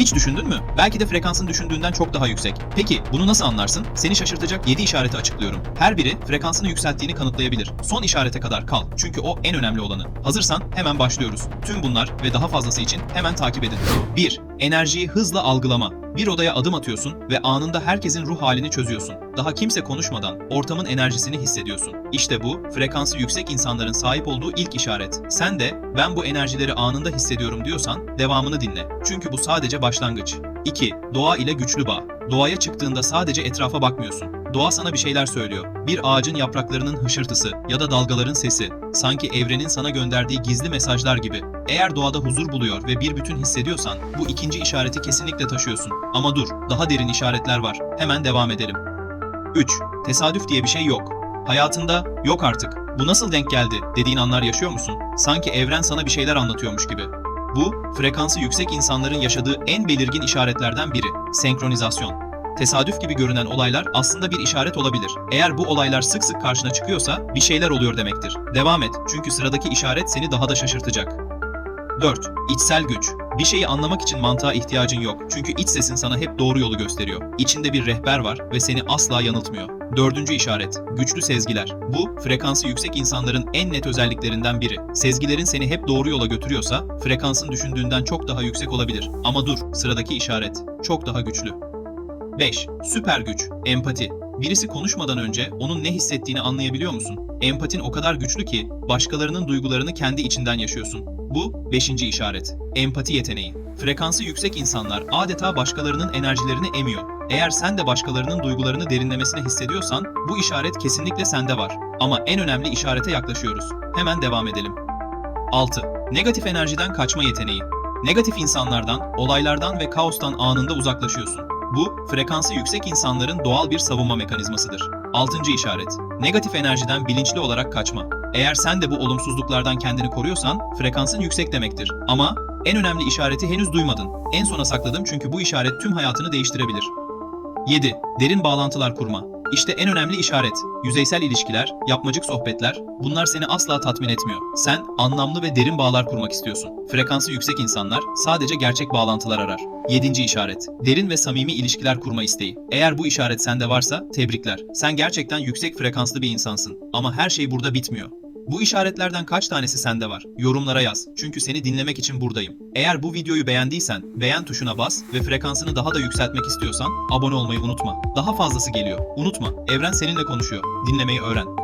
Hiç düşündün mü? Belki de frekansın düşündüğünden çok daha yüksek. Peki bunu nasıl anlarsın? Seni şaşırtacak 7 işareti açıklıyorum. Her biri frekansını yükselttiğini kanıtlayabilir. Son işarete kadar kal. Çünkü o en önemli olanı. Hazırsan hemen başlıyoruz. Tüm bunlar ve daha fazlası için hemen takip edin. 1. Enerjiyi hızla algılama. Bir odaya adım atıyorsun ve anında herkesin ruh halini çözüyorsun. Daha kimse konuşmadan ortamın enerjisini hissediyorsun. İşte bu frekansı yüksek insanların sahip olduğu ilk işaret. Sen de ben bu enerjileri anında hissediyorum diyorsan devamını dinle. Çünkü bu sadece başlangıç. 2. Doğa ile güçlü bağ. Doğaya çıktığında sadece etrafa bakmıyorsun. Doğa sana bir şeyler söylüyor. Bir ağacın yapraklarının hışırtısı ya da dalgaların sesi. Sanki evrenin sana gönderdiği gizli mesajlar gibi. Eğer doğada huzur buluyor ve bir bütün hissediyorsan bu ikinci işareti kesinlikle taşıyorsun. Ama dur, daha derin işaretler var. Hemen devam edelim. 3. Tesadüf diye bir şey yok. Hayatında yok artık. Bu nasıl denk geldi dediğin anlar yaşıyor musun? Sanki evren sana bir şeyler anlatıyormuş gibi. Bu, frekansı yüksek insanların yaşadığı en belirgin işaretlerden biri. Senkronizasyon. Tesadüf gibi görünen olaylar aslında bir işaret olabilir. Eğer bu olaylar sık sık karşına çıkıyorsa bir şeyler oluyor demektir. Devam et çünkü sıradaki işaret seni daha da şaşırtacak. 4. İçsel güç. Bir şeyi anlamak için mantığa ihtiyacın yok. Çünkü iç sesin sana hep doğru yolu gösteriyor. İçinde bir rehber var ve seni asla yanıltmıyor. Dördüncü işaret. Güçlü sezgiler. Bu, frekansı yüksek insanların en net özelliklerinden biri. Sezgilerin seni hep doğru yola götürüyorsa, frekansın düşündüğünden çok daha yüksek olabilir. Ama dur, sıradaki işaret. Çok daha güçlü. 5. Süper güç. Empati. Birisi konuşmadan önce onun ne hissettiğini anlayabiliyor musun? Empatin o kadar güçlü ki başkalarının duygularını kendi içinden yaşıyorsun. Bu 5. işaret. Empati yeteneği. Frekansı yüksek insanlar adeta başkalarının enerjilerini emiyor. Eğer sen de başkalarının duygularını derinlemesine hissediyorsan bu işaret kesinlikle sende var. Ama en önemli işarete yaklaşıyoruz. Hemen devam edelim. 6. Negatif enerjiden kaçma yeteneği. Negatif insanlardan, olaylardan ve kaostan anında uzaklaşıyorsun. Bu, frekansı yüksek insanların doğal bir savunma mekanizmasıdır. 6. işaret. Negatif enerjiden bilinçli olarak kaçma. Eğer sen de bu olumsuzluklardan kendini koruyorsan, frekansın yüksek demektir. Ama en önemli işareti henüz duymadın. En sona sakladım çünkü bu işaret tüm hayatını değiştirebilir. 7. Derin bağlantılar kurma. İşte en önemli işaret. Yüzeysel ilişkiler, yapmacık sohbetler, bunlar seni asla tatmin etmiyor. Sen anlamlı ve derin bağlar kurmak istiyorsun. Frekansı yüksek insanlar sadece gerçek bağlantılar arar. 7. işaret. Derin ve samimi ilişkiler kurma isteği. Eğer bu işaret sende varsa tebrikler. Sen gerçekten yüksek frekanslı bir insansın. Ama her şey burada bitmiyor. Bu işaretlerden kaç tanesi sende var? Yorumlara yaz. Çünkü seni dinlemek için buradayım. Eğer bu videoyu beğendiysen beğen tuşuna bas ve frekansını daha da yükseltmek istiyorsan abone olmayı unutma. Daha fazlası geliyor. Unutma, evren seninle konuşuyor. Dinlemeyi öğren.